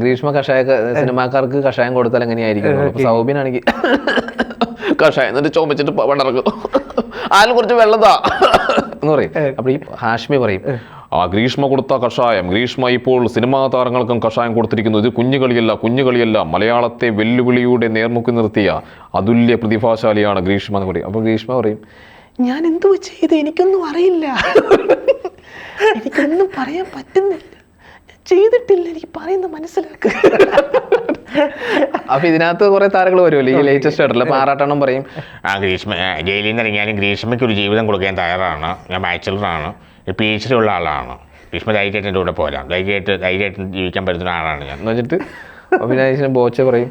ഗ്രീഷ്മ കഷായ സിനിമാക്കാർക്ക് കഷായം കൊടുത്താൽ എങ്ങനെയായിരിക്കും സൗബിനാണെങ്കിൽ കഷായം എന്നിട്ട് ചോമിച്ചിട്ട് വണ്ടിറക്കും. അതിൽ കുറച്ച് വെള്ളതാ. എന്ന് പറയും. അപ്പൊ ഈ ഹാഷ്മി പറയും ആ ഗ്രീഷ്മ കൊടുത്ത കഷായം ഗ്രീഷ്മ ഇപ്പോൾ സിനിമാ താരങ്ങൾക്കും കഷായം കൊടുത്തിരിക്കുന്നു. ഇത് കുഞ്ഞുകളിയല്ല കുഞ്ഞുകളിയല്ല മലയാളത്തെ വെല്ലുവിളിയുടെ നേർമുക്കി നിർത്തിയ അതുല്യ പ്രതിഭാശാലിയാണ് ഗ്രീഷ്മ എന്ന് പറയും. അപ്പൊ ഗ്രീഷ്മ പറയും ഞാൻ എന്തോ ചെയ്ത്? എനിക്കൊന്നും അറിയില്ല. എനിക്കൊന്നും പറയാൻ പറ്റുന്നില്ല. ചെയ്തിട്ടില്ല എനിക്ക് പറയുന്ന മനസ്സിലാക്കുക അപ്പൊ ഇതിനകത്ത് കുറെ താരങ്ങൾ വരുമല്ലോ ഈ ലേറ്റസ്റ്റ് ആയിട്ടുള്ള അപ്പൊ ആറാട്ടെണ്ണം പറയും. ആ ഗ്രീഷ്മ ജയിലിൽ നിന്ന് ഇറങ്ങിയാലും ഗ്രീഷ്മയ്ക്ക് ഒരു ജീവിതം കൊടുക്കാൻ തയ്യാറാണ്. ഞാൻ ബാച്ചിലറാണ്. പി എച്ച് ഡി ഉള്ള ആളാണ്. ഗ്രീഷ്മ ധൈര്യമായിട്ട് എന്റെ കൂടെ പോരാം. ധൈര്യമായിട്ട് ധൈര്യമായിട്ട് ജീവിക്കാൻ പറ്റുന്ന ആളാണ് ഞാൻ. എന്ന് വെച്ചിട്ട് അഭിനയിച്ചിന് ബോച്ച പറയും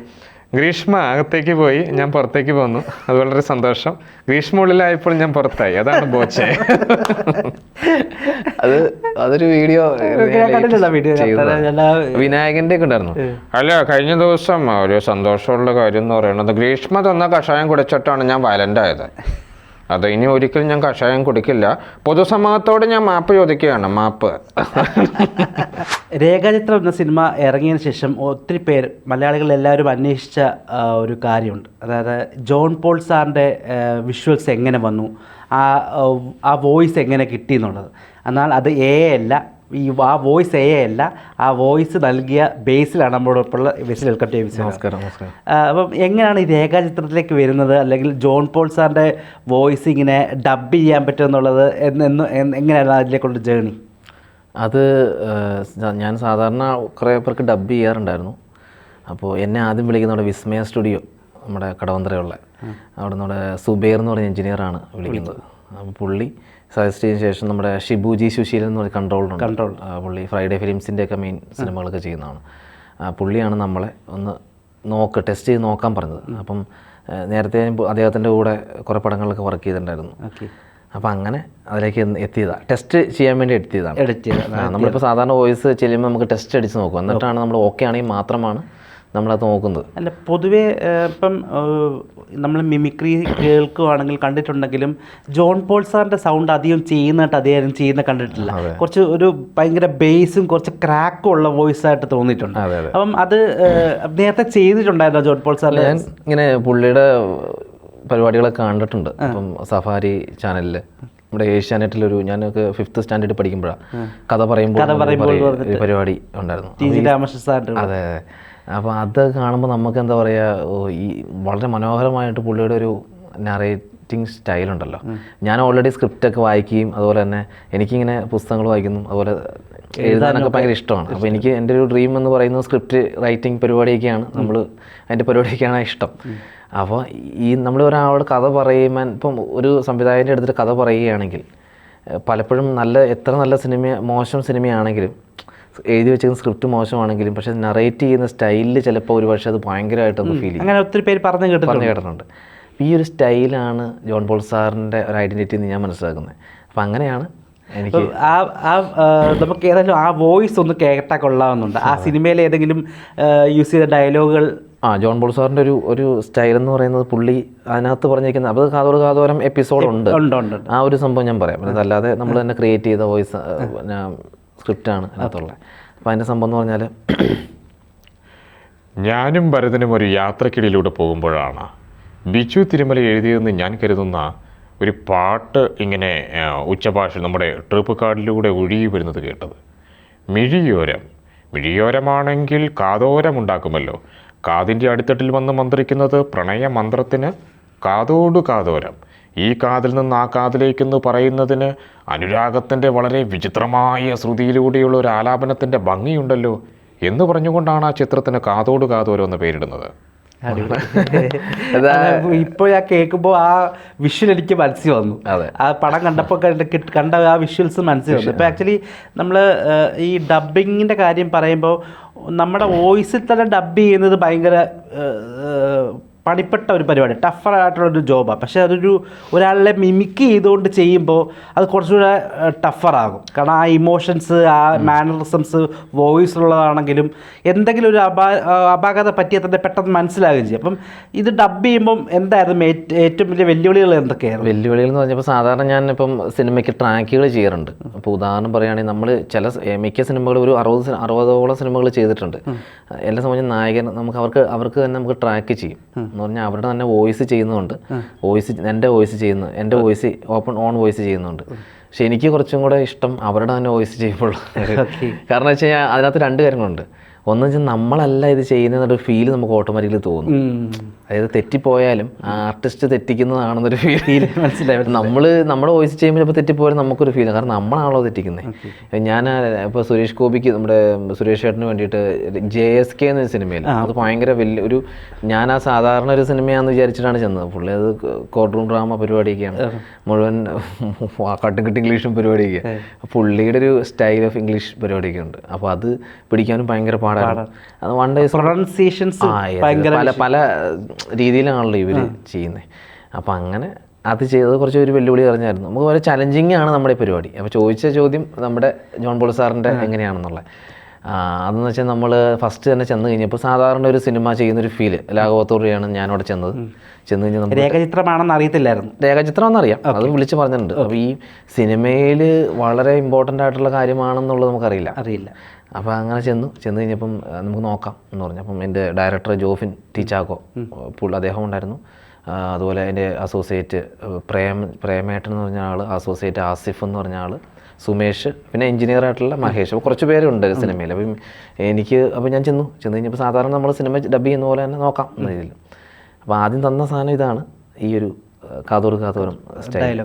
ഗ്രീഷ്മ അകത്തേക്ക് പോയി. ഞാൻ പുറത്തേക്ക് പോന്നു അത് വളരെ സന്തോഷം. ഗ്രീഷ്മ ഉള്ളിലായപ്പോൾ ഞാൻ പുറത്തായി. അതാണ് ബോച്ചെ. അത് അതൊരു വീഡിയോ വിനായകന്റെ ഒക്കെ ഉണ്ടായിരുന്നു. അല്ല കഴിഞ്ഞ ദിവസം ഒരു സന്തോഷമുള്ള കാര്യം എന്ന് പറയുന്നത് ഗ്രീഷ്മ തന്ന കഷായം കുടിച്ചിട്ടാണ് ഞാൻ വയലന്റ് ആയത്. അത് ഇനി ഒരിക്കലും ഞാൻ കഷായം കുടിക്കില്ല. പൊതുസമൂഹത്തോട് ഞാൻ മാപ്പ് ചോദിക്കുകയാണ് മാപ്പ്. രേഖാചിത്രം എന്ന സിനിമ ഇറങ്ങിയതിന് ശേഷം ഒത്തിരി പേർ മലയാളികൾ എല്ലാവരും അന്വേഷിച്ച ഒരു കാര്യമുണ്ട്. അതായത് ജോൺ പോൾ സാറിന്റെ വിഷ്വൽസ് എങ്ങനെ വന്നു? ആ ആ, വോയിസ് എങ്ങനെ കിട്ടി എന്നുള്ളത് എന്നാൽ അത് എ അല്ല ഈ ആ വോയിസ് എ അല്ല ആ വോയിസ് നൽകിയ ബേസിലാണ് നമ്മളോടൊപ്പമുള്ള ബേസിൽ വെൽക്കം ടു നമസ്കാരം അപ്പം എങ്ങനെയാണ് ഈ രേഖാചിത്രത്തിലേക്ക് വരുന്നത്? അല്ലെങ്കിൽ ജോൺ പോൾ സാറിന്റെ വോയിസ് ഇങ്ങനെ ഡബ് ചെയ്യാൻ പറ്റുമെന്നുള്ളത് എന്ന് എന്ന് എങ്ങനെയാണ് അതിലേക്കുള്ള ജേണി അത് ഞാൻ സാധാരണ കുറേ പേർക്ക് ഡബ് ചെയ്യാറുണ്ടായിരുന്നു. അപ്പോൾ എന്നെ ആദ്യം വിളിക്കുന്നവിടെ വിസ്മയ സ്റ്റുഡിയോ നമ്മുടെ കടവന്തരയുള്ള അവിടെ നമ്മുടെ സുബേർ എന്ന് പറഞ്ഞ എഞ്ചിനീയറാണ് വിളിക്കുന്നത്. അപ്പോൾ പുള്ളി സജസ്റ്റ് ചെയ്തതിന് ശേഷം നമ്മുടെ ഷിബുജി സുശീലൻ എന്ന് പറഞ്ഞ കൺട്രോളുണ്ട് കൺട്രോൾ പുള്ളി ഫ്രൈഡേ ഫിലിംസിന്റെ ഒക്കെ മെയിൻ സിനിമകളൊക്കെ ചെയ്യുന്നതാണ്. പുള്ളിയാണ് നമ്മളെ ഒന്ന് നോക്ക് ടെസ്റ്റ് ചെയ്ത് നോക്കാൻ പറഞ്ഞത്. അപ്പം നേരത്തെ അദ്ദേഹത്തിന്റെ കൂടെ കുറേ പടങ്ങളിലൊക്കെ വർക്ക് ചെയ്തിട്ടുണ്ടായിരുന്നു. അപ്പോൾ അപ്പം അങ്ങനെ അതിലേക്ക് എത്തിയതാണ് ടെസ്റ്റ് ചെയ്യാൻ വേണ്ടി എത്തിയതാണ് നമ്മളിപ്പോൾ സാധാരണ വോയിസ് ചെല്ലുമ്പോൾ നമുക്ക് ടെസ്റ്റ് അടിച്ച് നോക്കും. എന്നിട്ടാണ് നമ്മൾ ഓക്കെ ആണെങ്കിൽ മാത്രമാണ് നമ്മളത് നോക്കുന്നത്. അല്ല പൊതുവേ ഇപ്പം നമ്മൾ മിമിക്രി കേൾക്കുവാണെങ്കിൽ കണ്ടിട്ടുണ്ടെങ്കിലും ജോൺ പോൾ സാറിന്റെ സൗണ്ട് അധികം ചെയ്യുന്നതായിട്ട് അദ്ദേഹം ചെയ്യുന്ന കണ്ടിട്ടില്ല. കുറച്ച് ഒരു ഭയങ്കര ബേസും കുറച്ച് ക്രാക്കും ഉള്ള വോയിസ് ആയിട്ട് തോന്നിയിട്ടുണ്ട്. അപ്പം അത് നേരത്തെ ചെയ്തിട്ടുണ്ടായിരുന്നോ ജോൺ പോൾ സാറിന്റെ ഞാൻ ഇങ്ങനെ പുള്ളിയുടെ പരിപാടികളൊക്കെ കണ്ടിട്ടുണ്ട്. അപ്പം സഫാരി ചാനലിൽ നമ്മുടെ ഏഷ്യാനെറ്റിലൊരു ഞാനൊക്കെ ഫിഫ്ത്ത് സ്റ്റാൻഡേർഡ് പഠിക്കുമ്പോഴാണ് കഥ പറയുമ്പോൾ കഥ പറയുമ്പോൾ. ഒരു പരിപാടി ഉണ്ടായിരുന്നു ടി ജി രാമകൃഷ്ണൻ സാറിന്റെ അതെ അതെ അപ്പോൾ അത് കാണുമ്പോൾ നമുക്ക് എന്താ പറയുക ഈ വളരെ മനോഹരമായിട്ട് പുള്ളിയുടെ ഒരു നറേറ്റിംഗ് സ്റ്റൈലുണ്ടല്ലോ ഞാൻ ഓൾറെഡി സ്ക്രിപ്റ്റൊക്കെ വായിക്കുകയും അതുപോലെ തന്നെ എനിക്കിങ്ങനെ പുസ്തകങ്ങൾ വായിക്കുന്നു അതുപോലെ എഴുതാനൊക്കെ ഭയങ്കര ഇഷ്ടമാണ്. അപ്പോൾ എനിക്ക് എന്റെ ഒരു ഡ്രീം എന്ന് പറയുന്നത് സ്ക്രിപ്റ്റ് റൈറ്റിംഗ് പരിപാടിയൊക്കെയാണ്. നമ്മൾ അതിന്റെ പരിപാടിയൊക്കെയാണ് ഇഷ്ടം. അപ്പോൾ ഈ നമ്മൾ ഒരാളോട് കഥ പറയുമ്പോൾ ഇപ്പം ഒരു സംവിധായകന്റെ അടുത്തിട്ട് കഥ പറയുകയാണെങ്കിൽ പലപ്പോഴും നല്ല എത്ര നല്ല സിനിമ മോശം സിനിമയാണെങ്കിലും എഴുതി വെച്ചിരുന്ന സ്ക്രിപ്റ്റ് മോശമാണെങ്കിലും പക്ഷേ നറേറ്റ് ചെയ്യുന്ന സ്റ്റൈലിൽ ചിലപ്പോൾ ഒരു പക്ഷേ അത് ഭയങ്കരമായിട്ട് നമുക്ക് ഫീൽ ചെയ്യും. അങ്ങനെ ഒത്തിരി പേര് പറഞ്ഞു കേട്ടിട്ടുണ്ട്. പറഞ്ഞു കേട്ടിട്ടുണ്ട്. അപ്പോൾ ഈ ഒരു സ്റ്റൈലാണ് ജോൺ പോൾ സാറിന്റെ ഒരു ഐഡന്റിറ്റി എന്ന് ഞാൻ മനസ്സിലാക്കുന്നത്. അപ്പം അങ്ങനെയാണ് എനിക്ക് ആ ആ നമുക്ക് ഏതായാലും ആ വോയിസ് ഒന്ന് കേട്ടാൽ കൊള്ളാമെന്നുണ്ട് ആ സിനിമയിലെ ഏതെങ്കിലും യൂസ് ചെയ്ത ഡയലോഗുകൾ ആ ജോൺ പോൾ സാറിന്റെ ഒരു ഒരു സ്റ്റൈൽ എന്ന് പറയുന്നത് പുള്ളി അതിനകത്ത് പറഞ്ഞിരിക്കുന്ന അത് കാതോട് കാതോരം എപ്പിസോഡ് ഉണ്ട്. ആ ഒരു സംഭവം ഞാൻ പറയാം. അതല്ലാതെ നമ്മൾ തന്നെ ക്രിയേറ്റ് ചെയ്ത വോയിസ് സ്ക്രിപ്റ്റാണ് അതിനകത്തുള്ളത്. അപ്പോൾ അതിന്റെ സംഭവം എന്ന് പറഞ്ഞാൽ ഞാനും ഭരതനും ഒരു യാത്രക്കിടയിലൂടെ പോകുമ്പോഴാണ് ബിജു തിരുമല എഴുതിയതെന്ന് ഞാൻ കരുതുന്ന ഒരു പാട്ട് ഇങ്ങനെ ഉച്ചഭാഷ നമ്മുടെ ട്രിപ്പ് കാർഡിലൂടെ ഒഴുകി വരുന്നത് കേട്ടത്. മിഴിയോരം. മിഴിയോരമാണെങ്കിൽ കാതോരമുണ്ടാക്കുമല്ലോ കാതിന്റെ അടിത്തട്ടിൽ വന്ന് മന്ത്രിക്കുന്നത് പ്രണയ മന്ത്രത്തിന് കാതോടു കാതോരം. ഈ കാതിൽ നിന്ന് ആ കാതിലേക്കെന്ന് പറയുന്നതിന് അനുരാഗത്തിന്റെ വളരെ വിചിത്രമായ ശ്രുതിയിലൂടെയുള്ള ഒരു ആലാപനത്തിന്റെ ഭംഗിയുണ്ടല്ലോ എന്ന് പറഞ്ഞുകൊണ്ടാണ് ആ ചിത്രത്തിന് കാതോട് കാതോരം എന്ന് പേരിടുന്നത്. ഇപ്പോൾ ഞാൻ കേൾക്കുമ്പോൾ ആ വിഷ്വൽ എനിക്ക് മനസ്സിൽ വന്നു. ആ പടം കണ്ടപ്പോൾ കണ്ട ആ വിഷ്വൽസ് മനസ്സിൽ വന്നു. ഇപ്പോൾ ആക്ച്വലി നമ്മൾ ഈ ഡബിങ്ങിന്റെ കാര്യം പറയുമ്പോൾ നമ്മുടെ വോയിസിൽ തന്നെ ഡബ് ചെയ്യുന്നത് ഭയങ്കര പണിപ്പെട്ട ഒരു പരിപാടി ടഫറായിട്ടുള്ള ഒരു ജോബാണ് പക്ഷേ അതൊരു ഒരാളെ മിമിക്ക് ചെയ്തുകൊണ്ട് ചെയ്യുമ്പോൾ അത് കുറച്ചുകൂടെ ടഫറാകും കാരണം ആ ഇമോഷൻസ് ആ മാനറിസംസ് വോയിസ് ഉള്ളതാണെങ്കിലും എന്തെങ്കിലും ഒരു അപാ അപാകത പറ്റിയാൽ തന്നെ പെട്ടെന്ന് മനസ്സിലാകുകയും ചെയ്യും. അപ്പം ഇത് ഡബ് ചെയ്യുമ്പം എന്തായിരുന്നു ഏറ്റവും വലിയ വെല്ലുവിളികൾ എന്തൊക്കെയായിരുന്നു? വെല്ലുവിളികൾ എന്ന് പറഞ്ഞപ്പോൾ സാധാരണ ഞാൻ ഇപ്പം സിനിമയ്ക്ക് ട്രാക്കുകൾ ചെയ്യാറുണ്ട്. അപ്പോൾ ഉദാഹരണം പറയുകയാണെങ്കിൽ നമ്മൾ ചില മിക്ക സിനിമകൾ ഒരു അറുപത് അറുപതോളം സിനിമകൾ ചെയ്തിട്ടുണ്ട്. എല്ലാ സംബന്ധിച്ച് നായകൻ നമുക്ക് അവർക്ക് അവർക്ക് തന്നെ നമുക്ക് ട്രാക്ക് ചെയ്യും. എന്ന് പറഞ്ഞാൽ അവരുടെ തന്നെ വോയിസ് ചെയ്യുന്നുണ്ട്. വോയിസ് എന്റെ വോയിസ് ചെയ്യുന്നു. എന്റെ വോയിസ് ഓപ്പൺ ഓൺ വോയിസ് ചെയ്യുന്നുണ്ട്. പക്ഷെ എനിക്ക് കുറച്ചും കൂടെ ഇഷ്ടം അവരുടെ തന്നെ വോയിസ് ചെയ്യുമ്പോൾ. കാരണം വെച്ച് കഴിഞ്ഞാൽ അതിനകത്ത് രണ്ട് കാര്യങ്ങളുണ്ട്. ഒന്ന് വെച്ചാൽ നമ്മളല്ല ഇത് ചെയ്യുന്നതെന്നൊരു ഫീൽ നമുക്ക് ഓട്ടോമാറ്റിക്കലി തോന്നും. അതായത് തെറ്റിപ്പോയാലും ആ ആർട്ടിസ്റ്റ് തെറ്റിക്കുന്നതാണെന്നൊരു ഫീൽ മനസ്സിലായി, നമ്മൾ നമ്മൾ വോയിസ് ചെയ്യുമ്പോൾ ചിലപ്പോൾ തെറ്റിപ്പോയാലും നമുക്കൊരു ഫീൽ കാരണം നമ്മളാണല്ലോ തെറ്റിക്കുന്നത് ഞാൻ ഇപ്പോൾ സുരേഷ് ഗോപിക്ക് നമ്മുടെ സുരേഷ് ചേട്ടന് വേണ്ടിയിട്ട് ജെ എസ് കെ എന്ന സിനിമയിൽ അത് ഭയങ്കര വലിയ ഒരു ഞാൻ ആ സാധാരണ ഒരു സിനിമയാണെന്ന് വിചാരിച്ചിട്ടാണ് ചെന്നത്. പുള്ളി അത് കോർട്ട് റൂം ഡ്രാമ പരിപാടിയൊക്കെയാണ്. മുഴുവൻ കട്ടുകിട്ട് ഇംഗ്ലീഷും പരിപാടിയൊക്കെ. പുള്ളിയുടെ ഒരു സ്റ്റൈൽ ഓഫ് ഇംഗ്ലീഷ് പരിപാടിയൊക്കെ ഉണ്ട്. അപ്പോൾ അത് പിടിക്കാനും ഭയങ്കര പാടാണ്. അത് വൺ ഡേ. പല പല രീതിയിലാണല്ലോ ഇവർ ചെയ്യുന്നത് അപ്പം അങ്ങനെ അത് ചെയ്തത് കുറച്ച് ഒരു വെല്ലുവിളി അറിഞ്ഞായിരുന്നു നമുക്ക് വളരെ ചലഞ്ചിങ് ആണ് നമ്മുടെ ഈ പരിപാടി. അപ്പോൾ ചോദിച്ച ചോദ്യം നമ്മുടെ ജോൺ പോൾ സാറിന്റെ എങ്ങനെയാണെന്നുള്ളത് അതെന്ന് വെച്ചാൽ നമ്മൾ ഫസ്റ്റ് തന്നെ ചെന്ന് കഴിഞ്ഞപ്പോൾ സാധാരണ ഒരു സിനിമ ചെയ്യുന്നൊരു ഫീൽ ലാഘവത്തോടെയാണ് ഞാനവിടെ ചെന്നത്. ചെന്ന് കഴിഞ്ഞാൽ നമ്മൾ രേഖചിത്രമാണെന്ന് അറിയത്തില്ലായിരുന്നു. രേഖചിത്രം എന്നറിയാം അത് വിളിച്ച് പറഞ്ഞിട്ടുണ്ട്. അപ്പോൾ ഈ സിനിമയിൽ വളരെ ഇമ്പോർട്ടന്റ് ആയിട്ടുള്ള കാര്യമാണെന്നുള്ളത് നമുക്കറിയില്ല. അറിയില്ല. അപ്പോൾ അങ്ങനെ ചെന്നു. ചെന്ന് കഴിഞ്ഞപ്പം നമുക്ക് നോക്കാം എന്ന് പറഞ്ഞു. അപ്പം എന്റെ ഡയറക്ടർ ജോഫിൻ ടീച്ചാക്കോ പുള്ളി അദ്ദേഹം ഉണ്ടായിരുന്നു. അതുപോലെ എന്റെ അസോസിയേറ്റ് പ്രേം പ്രേമേട്ടൻ എന്ന് പറഞ്ഞ ആൾ അസോസിയേറ്റ് ആസിഫ് എന്ന് പറഞ്ഞ ആൾ സുമേഷ് പിന്നെ എഞ്ചിനീയർ ആയിട്ടുള്ള മഹേഷ്. അപ്പോൾ കുറച്ച് പേരുണ്ട് സിനിമയിൽ അപ്പം എനിക്ക് അപ്പോൾ ഞാൻ ചെന്നു. ചെന്ന് കഴിഞ്ഞപ്പോൾ സാധാരണ നമ്മൾ സിനിമ ഡബ് ചെയ്യുന്ന പോലെ തന്നെ നോക്കാം. എന്ന രീതിയിൽ അപ്പോൾ ആദ്യം തന്ന സാധനം ഇതാണ് ഈ ഒരു കാതൂർ കാതോറ് കാതോറും സ്റ്റൈൽ.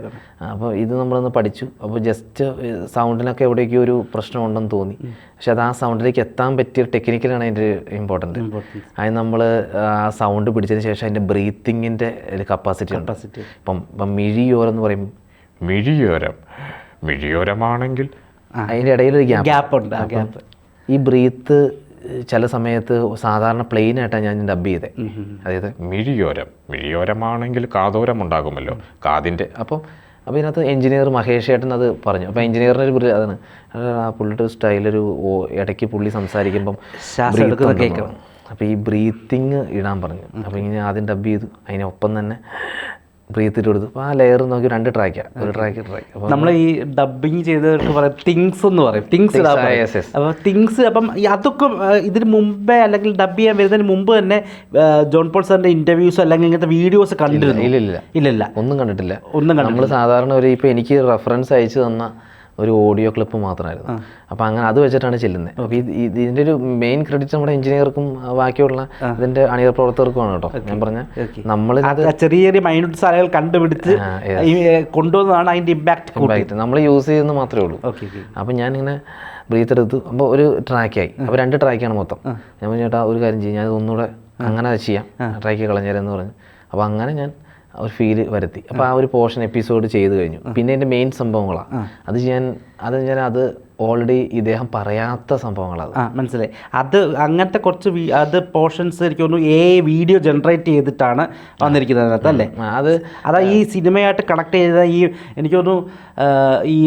അപ്പോൾ ഇത് നമ്മളൊന്ന് പഠിച്ചു. അപ്പോൾ ജസ്റ്റ് സൗണ്ടിനൊക്കെ എവിടെയൊക്കെയോ ഒരു പ്രശ്നമുണ്ടെന്ന് തോന്നി. പക്ഷെ അത് ആ സൗണ്ടിലേക്ക് എത്താൻ പറ്റിയ ടെക്നിക്കലാണ് അതിന്റെ ഇമ്പോർട്ടന്റ് അതിന് നമ്മൾ ആ സൗണ്ട് പിടിച്ചതിന് ശേഷം അതിന്റെ ബ്രീത്തിങ്ങിന്റെ ഒരു കപ്പാസിറ്റി ഉണ്ട്. ഇപ്പം ഇപ്പം മിഴിയോരം എന്ന് പറയും. മിഴിയോരം. മിഴിയോരമാണെങ്കിൽ അതിന്റെ ഇടയിൽ ഗ്യാപ്പ് ഗ്യാപ്പ് ഉണ്ട് ആ ഗ്യാപ്പ് ഈ ബ്രീത്ത് ചില സമയത്ത് സാധാരണ പ്ലെയിൻ ആയിട്ടാണ് ഞാൻ ഡബ് ചെയ്തത് അതായത് മിഴിയോരം. മിഴിയോരമാണെങ്കിൽ കാതോരം ഉണ്ടാകുമല്ലോ. കാതിന്റെ അപ്പം അപ്പോൾ ഇതിനകത്ത് എഞ്ചിനീയർ മഹേഷ് ചേട്ടൻ അത് പറഞ്ഞു. അപ്പോൾ എഞ്ചിനീയറിന്റെ ഒരു പുള്ളി അതാണ്. അത് ആ പുള്ളിയുടെ ഒരു സ്റ്റൈലൊരു ഓ- ഇടയ്ക്ക് പുള്ളി സംസാരിക്കുമ്പം കേൾക്കണം. അപ്പോൾ ഈ ബ്രീത്തിങ് ഇടാൻ പറഞ്ഞു. അപ്പോൾ ഇങ്ങനെ ആദ്യം ഡബ് ചെയ്തു. അതിനൊപ്പം തന്നെ ബ്രീത്ത് ഇട്ട് കൊടുത്തു അപ്പോൾ ആ ലെയർ നോക്കി രണ്ട് ട്രാക്കാണ് ഒരു ട്രാക്ക് ട്രാക്ക് അപ്പോൾ നമ്മൾ ഈ ഡബിങ് ചെയ്തവർക്ക് പറയാം തിങ്സ് എന്ന് പറയും. തിങ്സ്. അപ്പോൾ തിങ്സ് അപ്പം അതൊക്കെ ഇതിന് മുമ്പേ അല്ലെങ്കിൽ ഡബ് ചെയ്യാൻ വരുന്നതിന് മുമ്പ് തന്നെ ജോൺ പോൾ സാറിന്റെ ഇന്റർവ്യൂസ് അല്ലെങ്കിൽ ഇങ്ങനത്തെ വീഡിയോസ് കണ്ടിരുന്നു? ഇല്ല ഇല്ല ഇല്ല. ഒന്നും കണ്ടിട്ടില്ല. ഒന്നും നമ്മൾ സാധാരണ ഒരു ഇപ്പോൾ എനിക്ക് റെഫറൻസ് അയച്ചു തന്ന ഒരു ഓഡിയോ ക്ലിപ്പ് മാത്രമായിരുന്നു. അപ്പോൾ അങ്ങനെ അത് വെച്ചിട്ടാണ് ചെല്ലുന്നത് അപ്പോൾ ഇത് ഇത് ഇതിന്റെ ഒരു മെയിൻ ക്രെഡിറ്റ് നമ്മുടെ എഞ്ചിനീയർക്കും ബാക്കിയുള്ള ഇതിന്റെ അണിയർ പ്രവർത്തകർക്കുമാണ് കേട്ടോ. ഞാൻ പറഞ്ഞ നമ്മൾ ചെറിയ ചെറിയ സാധനങ്ങൾ കണ്ടുപിടിച്ച് കൊണ്ടുവന്നതാണ് അതിന്റെ ഇമ്പാക്ട് കൂട്ടി. നമ്മൾ യൂസ് ചെയ്യുന്നത് മാത്രമേ ഉള്ളൂ. അപ്പോൾ ഞാനിങ്ങനെ ബ്രീത്ത് എടുത്തു അപ്പോൾ ഒരു ട്രാക്കായി അപ്പോൾ രണ്ട് ട്രാക്കാണ് മൊത്തം. ഞാൻ ചേട്ടാ ഒരു കാര്യം ചെയ്യും. ഞാൻ ഒന്നുകൂടെ അങ്ങനെ ചെയ്യാം. ട്രാക്ക് കളഞ്ഞേരെന്ന് പറഞ്ഞു. അപ്പോൾ അങ്ങനെ ഞാൻ ഒരു ഫീൽ വരുത്തി. അപ്പോൾ ആ ഒരു പോർഷൻ എപ്പിസോഡ് ചെയ്ത് കഴിഞ്ഞു. പിന്നെ എന്റെ മെയിൻ സംഭവങ്ങളാണ് അത് ഞാൻ അത് ഞാൻ അത് ഓൾറെഡി ഇദ്ദേഹം പറയാത്ത സംഭവങ്ങളാണ് ആ മനസ്സിലായി. അത് അങ്ങനത്തെ കുറച്ച് അത് പോർഷൻസ് എനിക്ക് തോന്നുന്നു എ വീഡിയോ ജനറേറ്റ് ചെയ്തിട്ടാണ് വന്നിരിക്കുന്നത് അതിനകത്ത് അല്ലേ? അത് അതാ ഈ സിനിമയായിട്ട് കണക്ട് ചെയ്ത ഈ എനിക്ക് തോന്നുന്നു ഈ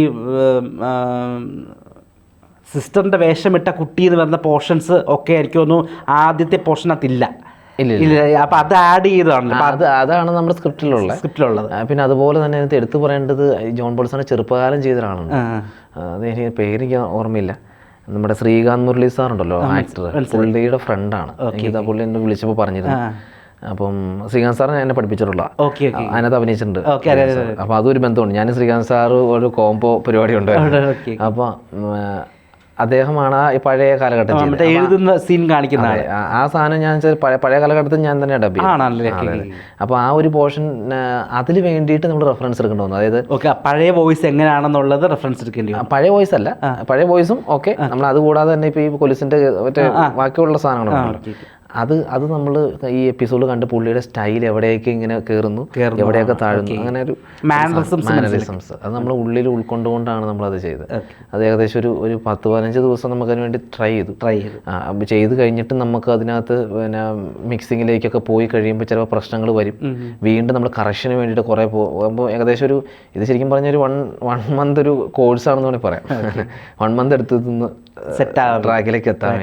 സിസ്റ്ററിന്റെ വേഷമിട്ട കുട്ടി എന്ന് വരുന്ന പോർഷൻസ് ഒക്കെ എനിക്ക് തോന്നുന്നു ആദ്യത്തെ പോർഷനകത്തില്ല ഇല്ല, അപ്പൊ അത് ആഡ് ചെയ്തതാണല്ലോ ആ, അത് അതാണ് നമ്മുടെ സ്ക്രിപ്റ്റിലുള്ള സ്ക്രിപ്റ്റിലുള്ളത്. പിന്നെ അതുപോലെ തന്നെ അതിനകത്ത് എടുത്തു പറയേണ്ടത് ജോൺ പോൾസന്റെ ചെറുപ്പകാലം ചെയ്ത ഒരാളുണ്ട് ആ. ആ, അത് എനിക്ക് പേരെനിക്ക് ഓർമ്മയില്ല. നമ്മുടെ ശ്രീകാന്ത് മുരളി സാർ ഉണ്ടല്ലോ ആക്ടർ പുള്ളിയുടെ ഫ്രണ്ടാണ്. ഗീതാ പുള്ളി എന്നെ വിളിച്ചപ്പോൾ പറഞ്ഞിരുന്നു. അപ്പം ശ്രീകാന്ത് സാർ എന്നെ പഠിപ്പിച്ചിട്ടുള്ള. അതിനകത്ത് അഭിനയിച്ചിട്ടുണ്ട് അപ്പോൾ അതൊരു ബന്ധമുണ്ട്. ഞാൻ ശ്രീകാന്ത് സാറ് ഒരു കോംബോ പരിപാടി ഉണ്ടായിരുന്നു. അപ്പൊ അപ്പോൾ അദ്ദേഹമാണ് ആ ഈ പഴയ കാലഘട്ടം എഴുതുന്ന സീൻ കാണിക്കുന്ന ആ- സാധനം ഞാൻ പഴയ കാലഘട്ടത്തിൽ ഞാൻ തന്നെ ഡബ് അപ്പൊ അപ്പോൾ ആ ഒരു പോർഷൻ അതിന് വേണ്ടിയിട്ട് നമ്മൾ റെഫറൻസ് എടുക്കേണ്ടി വന്നു. അതായത് ഓക്കെ പഴയ വോയിസ് എങ്ങനെയാണെന്നുള്ളത് റെഫറൻസ് എടുക്കേണ്ടി പഴയ വോയിസ് അല്ല. പഴയ വോയിസും ഓക്കെ നമ്മൾ അത് കൂടാതെ തന്നെ ഇപ്പോൾ ഈ കൊലിസിന്റെ മറ്റേ ബാക്കിയുള്ള സാധനങ്ങളുണ്ടല്ലോ അത് അത് നമ്മൾ ഈ എപ്പിസോഡ് കണ്ട് പുള്ളിയുടെ സ്റ്റൈൽ എവിടെയൊക്കെ ഇങ്ങനെ കയറുന്നു കേറുന്നു, എവിടെയൊക്കെ താഴുന്നു. അങ്ങനെ ഒരു മാനറിസംസ് അത് നമ്മൾ ഉള്ളിൽ ഉൾക്കൊണ്ടുകൊണ്ടാണ് നമ്മൾ അത് ചെയ്തത് അത് ഏകദേശം ഒരു ഒരു പത്ത് പതിനഞ്ച് ദിവസം നമുക്ക് അതിന് വേണ്ടി ട്രൈ ചെയ്തു. ട്രൈ ചെയ്തു. ചെയ്ത് കഴിഞ്ഞിട്ട് നമുക്ക് അതിനകത്ത് പിന്നെ മിക്സിങ്ങിലേക്കൊക്കെ പോയി കഴിയുമ്പോൾ ചിലപ്പോൾ പ്രശ്നങ്ങൾ വരും. വീണ്ടും നമ്മൾ കറക്ഷന് വേണ്ടിയിട്ട് കുറേ പോകുമ്പോൾ ഏകദേശം ഒരു ഇത് ശരിക്കും പറഞ്ഞ ഒരു വൺ വൺ മന്ത് ഒരു കോഴ്സാണെന്ന് വേണമെങ്കിൽ പറയാം. വൺ മന്ത് എടുത്ത് സെറ്റ് ട്രാക്കിലേക്ക് എത്താൻ